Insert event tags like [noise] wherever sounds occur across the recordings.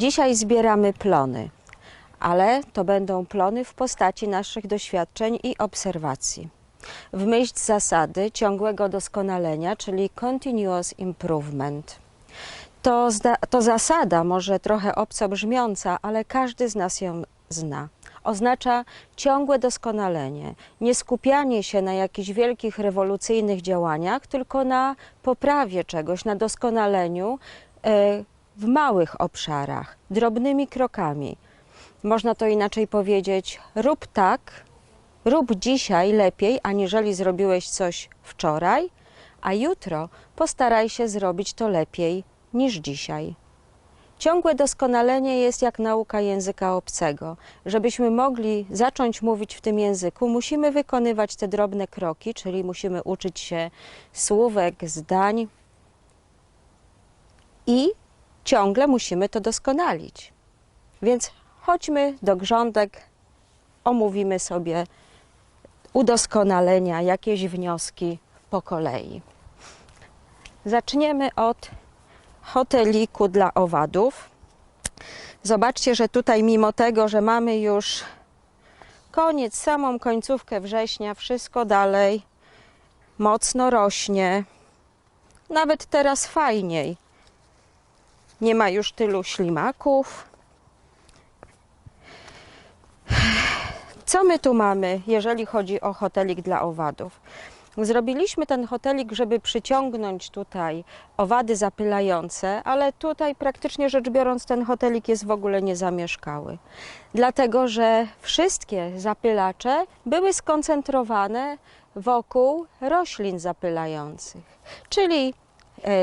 Dzisiaj zbieramy plony, ale to będą plony w postaci naszych doświadczeń i obserwacji. W myśl zasady ciągłego doskonalenia, czyli continuous improvement. To, to zasada, może trochę obco brzmiąca, ale każdy z nas ją zna. Oznacza ciągłe doskonalenie, nie skupianie się na jakichś wielkich rewolucyjnych działaniach, tylko na poprawie czegoś, na doskonaleniu e, w małych obszarach, drobnymi krokami. Można to inaczej powiedzieć: rób tak, rób dzisiaj lepiej, aniżeli zrobiłeś coś wczoraj, a jutro postaraj się zrobić to lepiej niż dzisiaj. Ciągłe doskonalenie jest jak nauka języka obcego. Żebyśmy mogli zacząć mówić w tym języku, musimy wykonywać te drobne kroki, czyli musimy uczyć się słówek, zdań i ciągle musimy to doskonalić. Więc chodźmy do grządek, omówimy sobie udoskonalenia, jakieś wnioski po kolei. Zaczniemy od hoteliku dla owadów. Zobaczcie, że tutaj mimo tego, że mamy już koniec, samą końcówkę września, wszystko dalej mocno rośnie. Nawet teraz fajniej. Nie ma już tylu ślimaków. Co my tu mamy, jeżeli chodzi o hotelik dla owadów? Zrobiliśmy ten hotelik, żeby przyciągnąć tutaj owady zapylające, ale tutaj praktycznie rzecz biorąc ten hotelik jest w ogóle niezamieszkały. Dlatego, że wszystkie zapylacze były skoncentrowane wokół roślin zapylających, czyli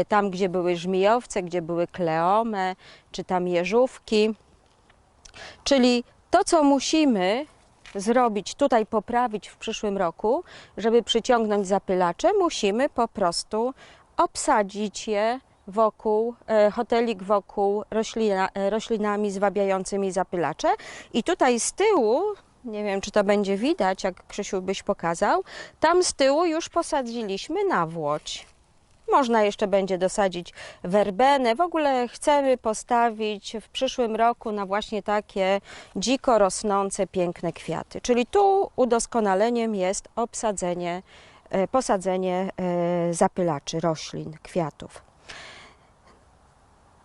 tam, gdzie były żmijowce, gdzie były kleome, czy tam jeżówki. Czyli to, co musimy zrobić, tutaj poprawić w przyszłym roku, żeby przyciągnąć zapylacze, musimy po prostu obsadzić je wokół, e, hotelik wokół roślina, e, roślinami zwabiającymi zapylacze. I tutaj z tyłu, nie wiem czy to będzie widać, jak Krzysiu byś pokazał, tam z tyłu już posadziliśmy nawłoć. Można jeszcze będzie dosadzić werbenę. W ogóle chcemy postawić w przyszłym roku na właśnie takie dziko rosnące, piękne kwiaty. Czyli tu udoskonaleniem jest obsadzenie, e, posadzenie e, zapylaczy, roślin, kwiatów.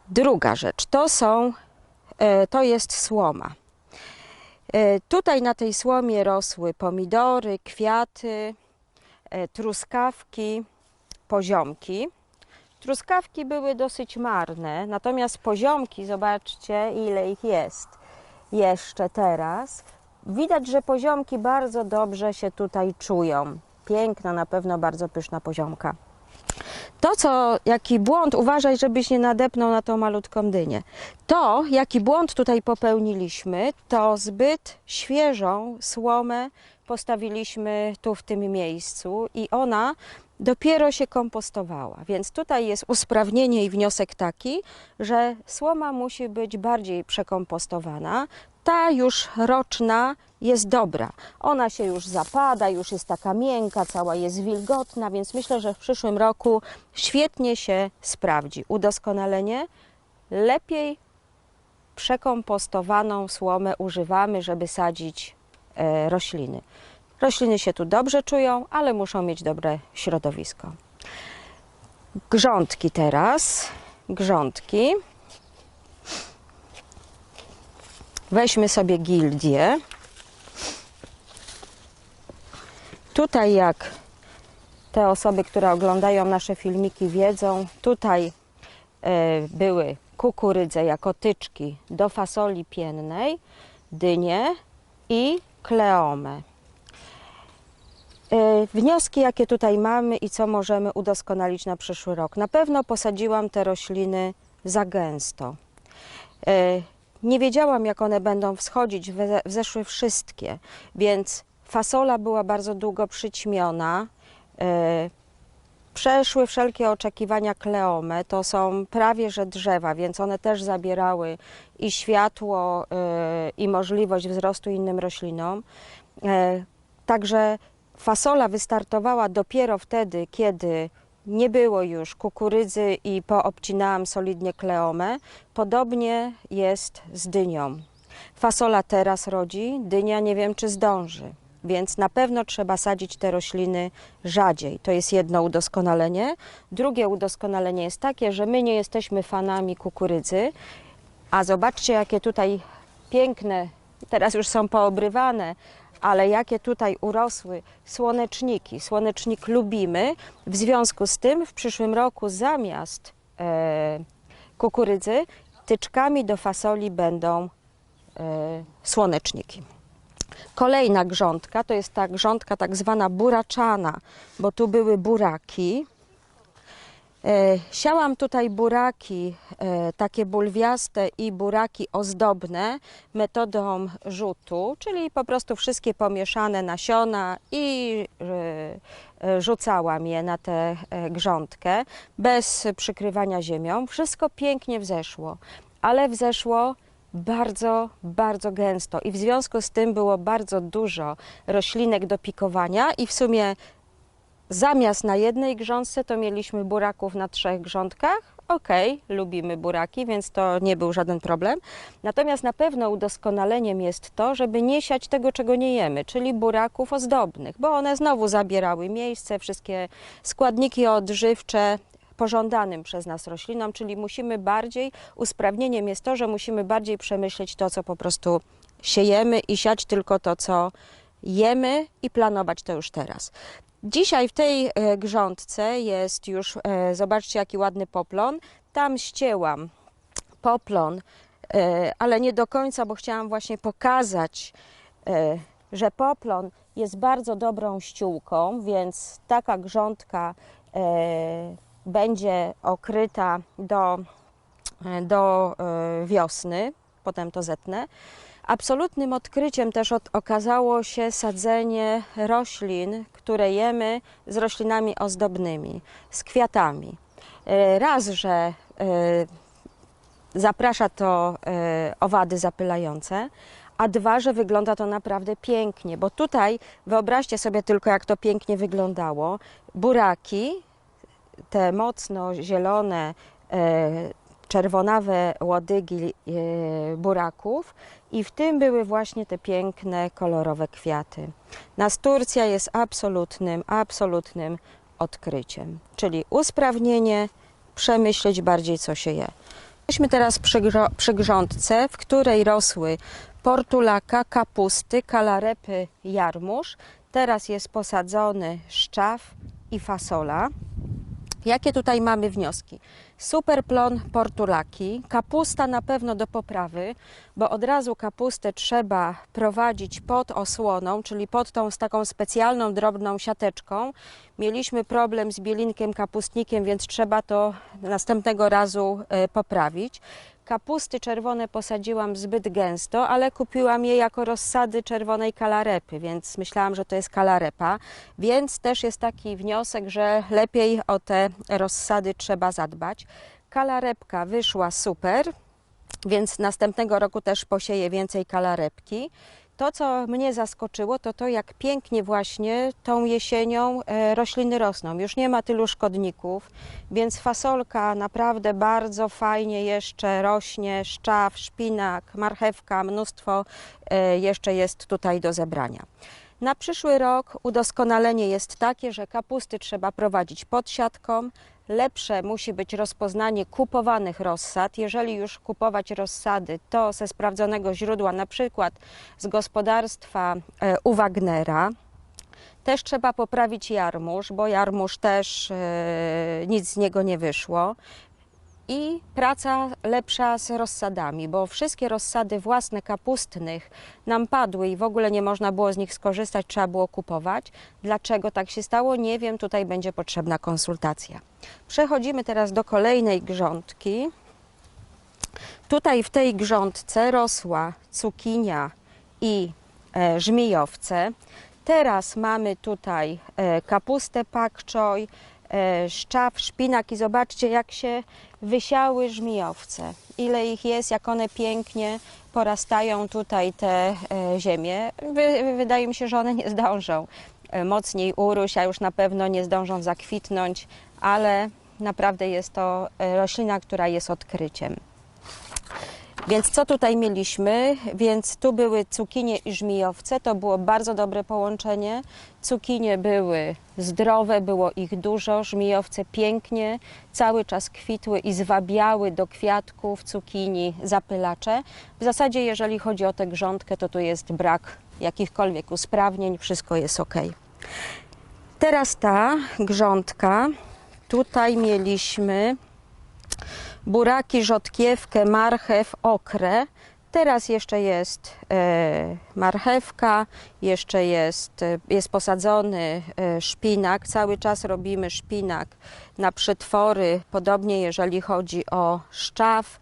Druga rzecz to są, e, to jest słoma. Tutaj na tej słomie rosły pomidory, kwiaty, truskawki poziomki. Truskawki były dosyć marne, natomiast poziomki, zobaczcie ile ich jest jeszcze teraz. Widać, że poziomki bardzo dobrze się tutaj czują. Piękna, na pewno bardzo pyszna poziomka. To, co, jaki błąd, uważaj, żebyś nie nadepnął na tą malutką dynię. To, jaki błąd tutaj popełniliśmy, to zbyt świeżą słomę postawiliśmy tu w tym miejscu i ona dopiero się kompostowała. Więc tutaj jest usprawnienie i wniosek taki, że słoma musi być bardziej przekompostowana. Ta już roczna jest dobra. Ona się już zapada, już jest taka miękka, cała jest wilgotna, więc myślę, że w przyszłym roku świetnie się sprawdzi. Udoskonalenie lepiej przekompostowaną słomę używamy, żeby sadzić rośliny. Rośliny się tu dobrze czują, ale muszą mieć dobre środowisko. Grządki teraz. Grządki. Weźmy sobie gildię. Tutaj jak te osoby, które oglądają nasze filmiki wiedzą, tutaj e, były kukurydze jako tyczki do fasoli piennej, dynie i kleomę. E, wnioski, jakie tutaj mamy i co możemy udoskonalić na przyszły rok. Na pewno posadziłam te rośliny za gęsto. E, nie wiedziałam, jak one będą wschodzić, wzeszły wszystkie, więc fasola była bardzo długo przyćmiona. E, przeszły wszelkie oczekiwania kleome, to są prawie że drzewa, więc one też zabierały i światło, i możliwość wzrostu innym roślinom. Także Fasola wystartowała dopiero wtedy, kiedy nie było już kukurydzy i poobcinałam solidnie kleomę. Podobnie jest z dynią. Fasola teraz rodzi, dynia nie wiem czy zdąży, więc na pewno trzeba sadzić te rośliny rzadziej. To jest jedno udoskonalenie. Drugie udoskonalenie jest takie, że my nie jesteśmy fanami kukurydzy, a zobaczcie jakie tutaj piękne, teraz już są poobrywane, ale jakie tutaj urosły słoneczniki. Słonecznik lubimy. W związku z tym w przyszłym roku zamiast e, kukurydzy tyczkami do fasoli będą e, słoneczniki. Kolejna grządka to jest ta grządka tak zwana buraczana, bo tu były buraki. E, Siałam tutaj buraki e, takie bulwiaste i buraki ozdobne metodą rzutu, czyli po prostu wszystkie pomieszane nasiona i e, e, rzucałam je na tę e, grządkę bez przykrywania ziemią. Wszystko pięknie wzeszło, ale wzeszło bardzo, bardzo gęsto i w związku z tym było bardzo dużo roślinek do pikowania i w sumie Zamiast na jednej grządce to mieliśmy buraków na trzech grządkach. Okej, lubimy buraki, więc to nie był żaden problem. Natomiast na pewno udoskonaleniem jest to, żeby nie siać tego, czego nie jemy, czyli buraków ozdobnych, bo one znowu zabierały miejsce, wszystkie składniki odżywcze pożądanym przez nas roślinom, czyli musimy bardziej, usprawnieniem jest to, że musimy bardziej przemyśleć to, co po prostu siejemy i siać tylko to, co jemy i planować to już teraz. Dzisiaj w tej e, grządce jest już, e, zobaczcie jaki ładny poplon. Tam ścięłam poplon, e, ale nie do końca, bo chciałam właśnie pokazać, że poplon jest bardzo dobrą ściółką, więc taka grządka będzie okryta do, do e, wiosny, potem to zetnę. Absolutnym odkryciem też od, okazało się sadzenie roślin, które jemy z roślinami ozdobnymi, z kwiatami. E, Raz, że e, zaprasza to owady zapylające, a dwa, że wygląda to naprawdę pięknie, bo tutaj wyobraźcie sobie tylko, jak to pięknie wyglądało. Buraki, te mocno zielone, e, czerwonawe łodygi e, buraków i w tym były właśnie te piękne, kolorowe kwiaty. Nasturcja jest absolutnym, absolutnym odkryciem, czyli usprawnienie, przemyśleć bardziej, co się je. Jesteśmy teraz przy, przy grządce, w której rosły portulaka, kapusty, kalarepy, jarmuż. Teraz jest posadzony szczaw i fasola. Jakie tutaj mamy wnioski? Super plon portulaki, kapusta na pewno do poprawy, bo od razu kapustę trzeba prowadzić pod osłoną, czyli pod tą z taką specjalną drobną siateczką. Mieliśmy problem z bielinkiem kapustnikiem, więc trzeba to następnego razu e, poprawić. Kapusty czerwone posadziłam zbyt gęsto, ale kupiłam je jako rozsady czerwonej kalarepy, więc myślałam, że to jest kalarepa. Więc też jest taki wniosek, że lepiej o te rozsady trzeba zadbać. Kalarepka wyszła super, więc następnego roku też posieję więcej kalarepki. To, co mnie zaskoczyło, to to, jak pięknie właśnie tą jesienią e, rośliny rosną. Już nie ma tylu szkodników, więc fasolka naprawdę bardzo fajnie jeszcze rośnie, szczaw, szpinak, marchewka, mnóstwo e, jeszcze jest tutaj do zebrania. Na przyszły rok udoskonalenie jest takie, że kapusty trzeba prowadzić pod siatką. Lepsze musi być rozpoznanie kupowanych rozsad. Jeżeli już kupować rozsady, to ze sprawdzonego źródła, na przykład z gospodarstwa e, u Wagnera. Też trzeba poprawić jarmuż, bo jarmuż też e, nic z niego nie wyszło. I praca lepsza z rozsadami, bo wszystkie rozsady własne kapustnych nam padły i w ogóle nie można było z nich skorzystać, trzeba było kupować. Dlaczego tak się stało? Nie wiem, tutaj będzie potrzebna konsultacja. Przechodzimy teraz do kolejnej grządki. Tutaj w tej grządce rosła cukinia i e, żmijowce. Teraz mamy tutaj e, kapustę pakczoj, e, szczaw, szpinak i zobaczcie jak się wysiały żmijowce. Ile ich jest, jak one pięknie porastają tutaj te e, ziemie. Wy, wydaje mi się, że one nie zdążą e, mocniej urósł, a już na pewno nie zdążą zakwitnąć, ale naprawdę jest to e, roślina, która jest odkryciem. Więc co tutaj mieliśmy? Więc tu były cukinie i żmijowce. To było bardzo dobre połączenie. Cukinie były zdrowe, było ich dużo, żmijowce pięknie, cały czas kwitły i zwabiały do kwiatków cukinii zapylacze. W zasadzie, jeżeli chodzi o tę grządkę, to tu jest brak jakichkolwiek usprawnień, wszystko jest ok. Teraz ta grządka. Tutaj mieliśmy buraki, rzodkiewkę, marchew, okrę. Teraz jeszcze jest e, marchewka, jeszcze jest, e, jest posadzony e, szpinak. Cały czas robimy szpinak na przetwory. Podobnie jeżeli chodzi o szczaw,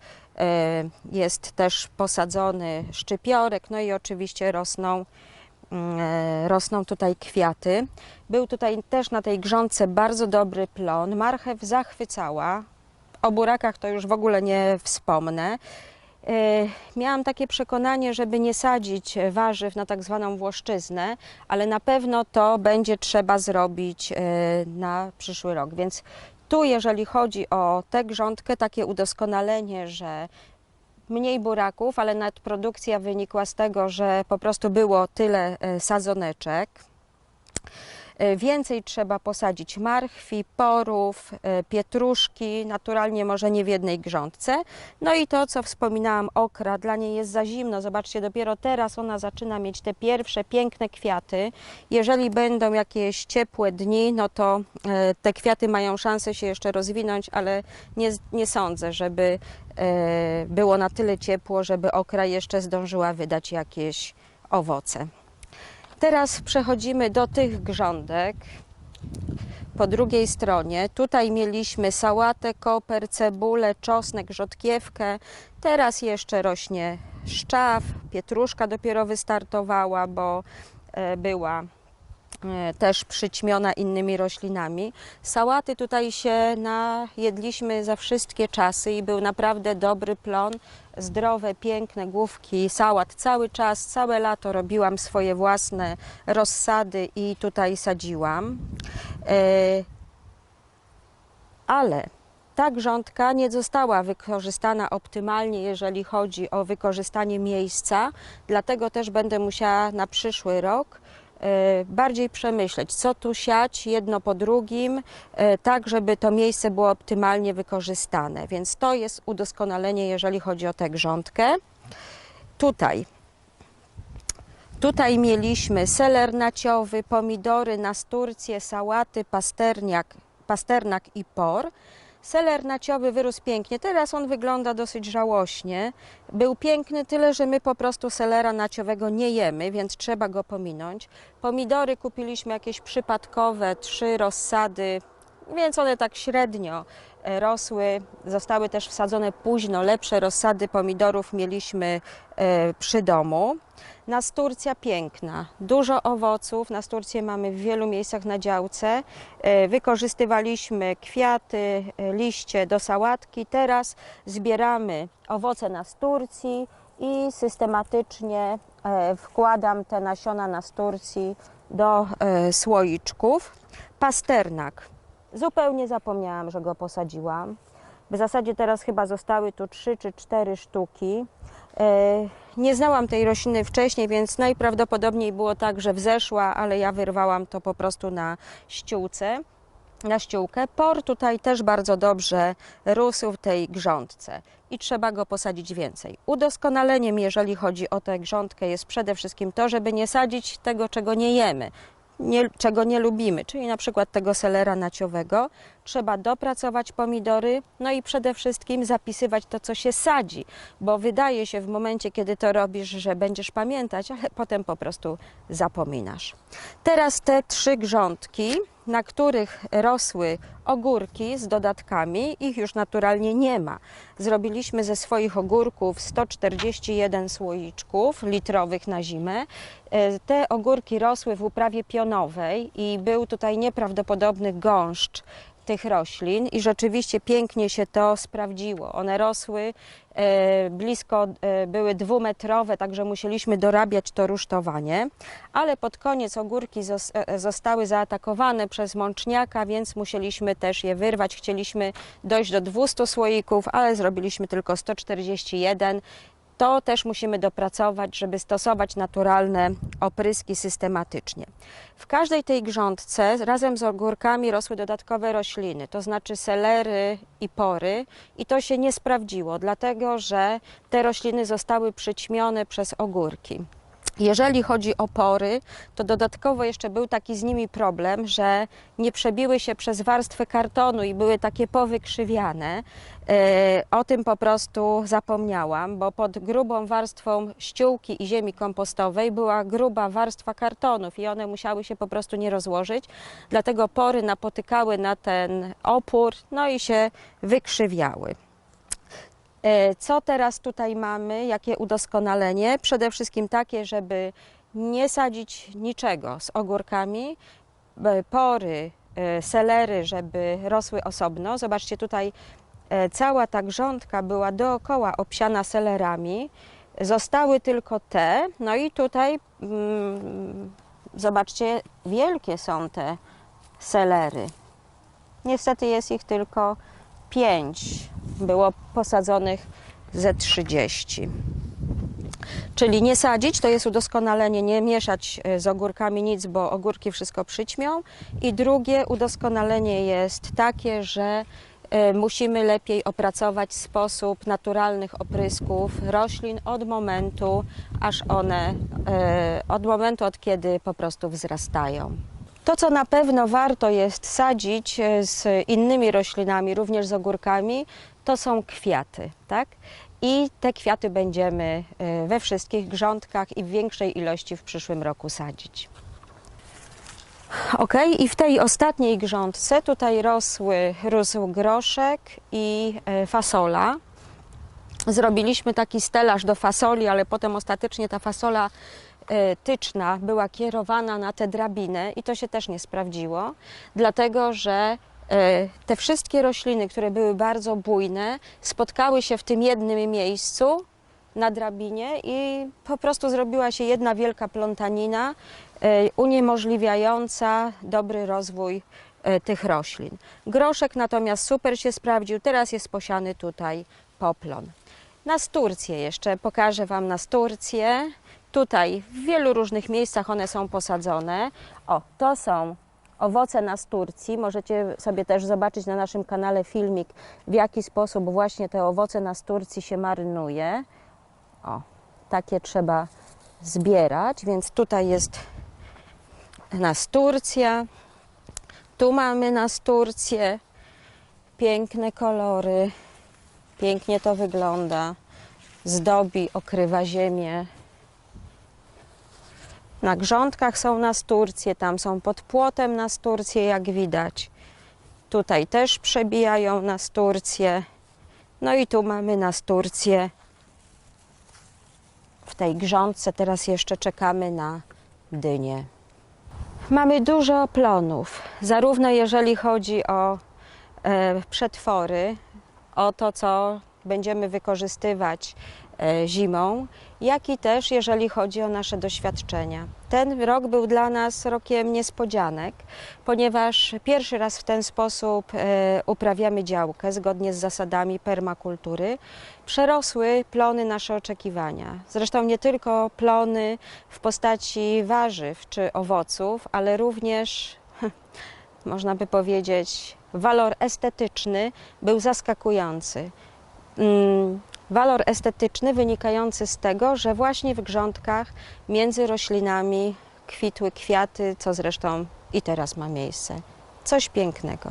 jest też posadzony szczypiorek, no i oczywiście rosną mm, rosną tutaj kwiaty. Był tutaj też na tej grządce bardzo dobry plon. Marchew zachwycała. O burakach to już w ogóle nie wspomnę. E, Miałam takie przekonanie, żeby nie sadzić warzyw na tak zwaną włoszczyznę, ale na pewno to będzie trzeba zrobić e, na przyszły rok. Więc tu, jeżeli chodzi o tę grządkę, takie udoskonalenie, że mniej buraków, ale nadprodukcja wynikła z tego, że po prostu było tyle e, sadzoneczek. E, Więcej trzeba posadzić marchwi, porów, e, pietruszki, naturalnie może nie w jednej grządce. No i to, co wspominałam, okra, dla niej jest za zimno. Zobaczcie, dopiero teraz ona zaczyna mieć te pierwsze piękne kwiaty. Jeżeli będą jakieś ciepłe dni, no to e, te kwiaty mają szansę się jeszcze rozwinąć, ale nie, nie sądzę, żeby było na tyle ciepło, żeby okra jeszcze zdążyła wydać jakieś owoce. Teraz przechodzimy do tych grządek. Po drugiej stronie tutaj mieliśmy sałatę, koper, cebulę, czosnek, rzodkiewkę. Teraz jeszcze rośnie szczaw, pietruszka dopiero wystartowała, bo e, była też przyćmiona innymi roślinami. Sałaty tutaj się najedliśmy za wszystkie czasy i był naprawdę dobry plon. Zdrowe, piękne główki sałat cały czas, całe lato robiłam swoje własne rozsady i tutaj sadziłam. E, Ale ta grządka nie została wykorzystana optymalnie, jeżeli chodzi o wykorzystanie miejsca, dlatego też będę musiała na przyszły rok e, bardziej przemyśleć, co tu siać jedno po drugim, e, tak żeby to miejsce było optymalnie wykorzystane. Więc to jest udoskonalenie, jeżeli chodzi o tę grządkę. Tutaj Tutaj mieliśmy seler naciowy, pomidory, nasturcje, sałaty, pasterniak, pasternak i por. Seler naciowy wyrósł pięknie. Teraz on wygląda dosyć żałośnie. Był piękny, tyle że my po prostu selera naciowego nie jemy, więc trzeba go pominąć. Pomidory kupiliśmy jakieś przypadkowe, trzy rozsady, więc one tak średnio rosły. Zostały też wsadzone późno. Lepsze rozsady pomidorów mieliśmy e, przy domu. Nasturcja piękna, dużo owoców. Nasturcję mamy w wielu miejscach na działce. E, Wykorzystywaliśmy kwiaty, e, liście do sałatki. Teraz zbieramy owoce nasturcji i systematycznie e, wkładam te nasiona nasturcji do e, słoiczków. Pasternak. Zupełnie zapomniałam, że go posadziłam. W zasadzie teraz chyba zostały tu trzy czy cztery sztuki. E, Nie znałam tej rośliny wcześniej, więc najprawdopodobniej było tak, że wzeszła, ale ja wyrwałam to po prostu na ściółce, na ściółkę. Por tutaj też bardzo dobrze rósł w tej grządce i trzeba go posadzić więcej. Udoskonaleniem, jeżeli chodzi o tę grządkę, jest przede wszystkim to, żeby nie sadzić tego, czego nie jemy. Nie, czego nie lubimy, czyli na przykład tego selera naciowego, trzeba dopracować pomidory, no i przede wszystkim zapisywać to, co się sadzi, bo wydaje się w momencie, kiedy to robisz, że będziesz pamiętać, ale potem po prostu zapominasz. Teraz te trzy grządki, na których rosły ogórki z dodatkami, ich już naturalnie nie ma. Zrobiliśmy ze swoich ogórków 141 słoiczków litrowych na zimę. E, Te ogórki rosły w uprawie pionowej i był tutaj nieprawdopodobny gąszcz tych roślin i rzeczywiście pięknie się to sprawdziło. One rosły e, blisko, e, były dwumetrowe, także musieliśmy dorabiać to rusztowanie, ale pod koniec ogórki e, zostały zaatakowane przez mączniaka, więc musieliśmy też je wyrwać. Chcieliśmy dojść do 200 słoików, ale zrobiliśmy tylko 141 to też musimy dopracować, żeby stosować naturalne opryski systematycznie. W każdej tej grządce razem z ogórkami rosły dodatkowe rośliny, to znaczy selery i pory i to się nie sprawdziło, dlatego że te rośliny zostały przyćmione przez ogórki. Jeżeli chodzi o pory, to dodatkowo jeszcze był taki z nimi problem, że nie przebiły się przez warstwę kartonu i były takie powykrzywiane. E, O tym po prostu zapomniałam, bo pod grubą warstwą ściółki i ziemi kompostowej była gruba warstwa kartonów i one musiały się po prostu nie rozłożyć. Dlatego pory napotykały na ten opór, no i się wykrzywiały. E, Co teraz tutaj mamy? Jakie udoskonalenie? Przede wszystkim takie, żeby nie sadzić niczego z ogórkami, e, pory, e, selery, żeby rosły osobno. Zobaczcie, tutaj cała ta grządka była dookoła obsiana selerami. Zostały tylko te, no i tutaj mm, zobaczcie, wielkie są te selery. Niestety jest ich tylko 5. Było posadzonych ze 30. Czyli nie sadzić, to jest udoskonalenie, nie mieszać e, z ogórkami nic, bo ogórki wszystko przyćmią. I drugie udoskonalenie jest takie, że e, musimy lepiej opracować sposób naturalnych oprysków roślin od momentu, aż one, e, od momentu, od kiedy po prostu wzrastają. To, co na pewno warto jest sadzić z innymi roślinami, również z ogórkami, to są kwiaty, tak? I te kwiaty będziemy e, we wszystkich grządkach i w większej ilości w przyszłym roku sadzić. Ok, i w tej ostatniej grządce tutaj rosły, rósł groszek i e, fasola. Zrobiliśmy taki stelaż do fasoli, ale potem ostatecznie ta fasola e, tyczna była kierowana na tę drabinę i to się też nie sprawdziło, dlatego że te wszystkie rośliny, które były bardzo bujne, spotkały się w tym jednym miejscu na drabinie i po prostu zrobiła się jedna wielka plątanina e, uniemożliwiająca dobry rozwój e, tych roślin. Groszek natomiast super się sprawdził, teraz jest posiany tutaj poplon. Nasturcje jeszcze, pokażę Wam nasturcje. Tutaj w wielu różnych miejscach one są posadzone. O, to są owoce nasturcji. Możecie sobie też zobaczyć na naszym kanale filmik, w jaki sposób właśnie te owoce nasturcji się marynuje. O, takie trzeba zbierać, więc tutaj jest nasturcja. Tu mamy nasturcję. Piękne kolory. Pięknie to wygląda. Zdobi, okrywa ziemię. Na grządkach są nasturcje, tam są pod płotem nasturcje, jak widać. Tutaj też przebijają nasturcje. No i tu mamy nasturcje w tej grządce. Teraz jeszcze czekamy na dynię. Mamy dużo plonów, zarówno jeżeli chodzi o e, przetwory, o to, co będziemy wykorzystywać zimą, jak i też jeżeli chodzi o nasze doświadczenia. Ten rok był dla nas rokiem niespodzianek, ponieważ pierwszy raz w ten sposób e, uprawiamy działkę zgodnie z zasadami permakultury. Przerosły plony nasze oczekiwania. Zresztą nie tylko plony w postaci warzyw czy owoców, ale również [laughs] można by powiedzieć, walor estetyczny był zaskakujący. Walor estetyczny wynikający z tego, że właśnie w grządkach między roślinami kwitły kwiaty, co zresztą i teraz ma miejsce. Coś pięknego.